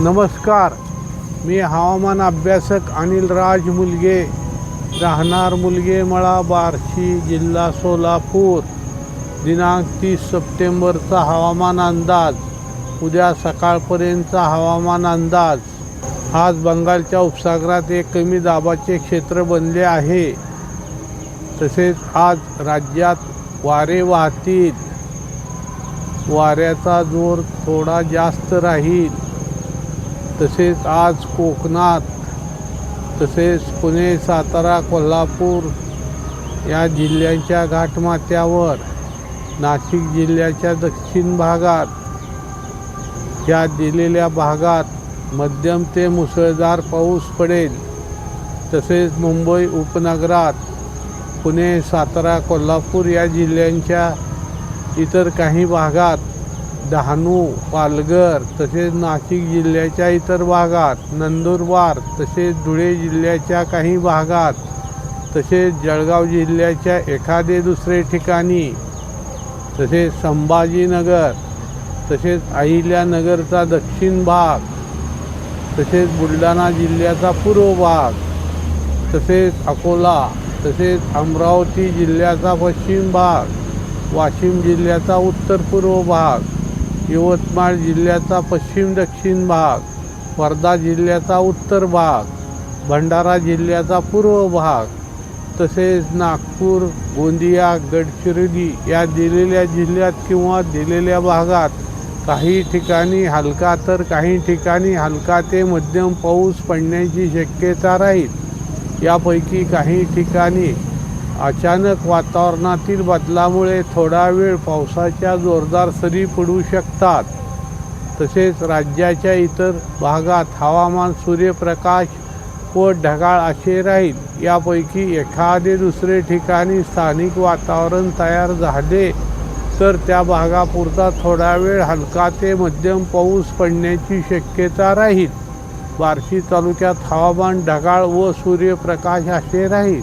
नमस्कार. मी हवामान अभ्यासक अनिल राज मुलगे. राहणार मुलगे मळा बार्शी जिल्हा सोलापूर. दिनांक तीस सप्टेंबरचा हवामान अंदाज. उद्या सकाळपर्यंतचा हवामान अंदाज. आज बंगालच्या उपसागरात एक कमी दाबाचे क्षेत्र बनले आहे. तसेच आज राज्यात वारे वाहतील. वाऱ्याचा जोर थोडा जास्त राहील. तसेच आज कोकणात तसेच पुणे सातारा कोल्हापूर या जिल्ह्यांच्या घाटमाथ्यावर नाशिक जिल्ह्याच्या दक्षिण भागात या दिलेल्या भागात मध्यम ते मुसळधार पाऊस पडेल. तसेच मुंबई उपनगरात पुणे सातारा कोल्हापूर या जिल्ह्यांच्या इतर काही भागात डहाणू पालघर तसेच नाशिक जिल्ह्याच्या इतर भागात नंदुरबार तसेच धुळे जिल्ह्याच्या काही भागात तसेच जळगाव जिल्ह्याच्या एखादे दुसरे ठिकाणी तसेच संभाजीनगर तसेच अहिल्यानगरचा दक्षिण भाग तसेच बुलढाणा जिल्ह्याचा पूर्व भाग तसेच अकोला तसेच अमरावती जिल्ह्याचा पश्चिम भाग वाशिम जिल्ह्याचा उत्तर पूर्व भाग यवतमाळ जिल्ह्याचा पश्चिम दक्षिण भाग वर्धा जिल्ह्याचा उत्तर भाग भंडारा जिल्ह्याचा पूर्व भाग तसेच नागपूर गोंदिया गडचिरोली या दिलेल्या जिल्ह्यात किंवा दिलेल्या भागात काही ठिकाणी हलका तर काही ठिकाणी हलका ते मध्यम पाऊस पडण्याची शक्यता राहील. यापैकी काही ठिकाणी अचानक वातावरणातील बदलामुळे थोडा वेळ पावसाच्या जोरदार सरी पडू शकतात. तसेच राज्याच्या इतर भागात हवामान सूर्यप्रकाश व ढगाळ असे राहील. यापैकी एखादे दुसरे ठिकाणी स्थानिक वातावरण तयार झाले तर त्या भागापुरता थोडा वेळ हलका ते मध्यम पाऊस पडण्याची शक्यता राहील. बार्शी तालुक्यात हवामान ढगाळ व सूर्यप्रकाश असे राहील.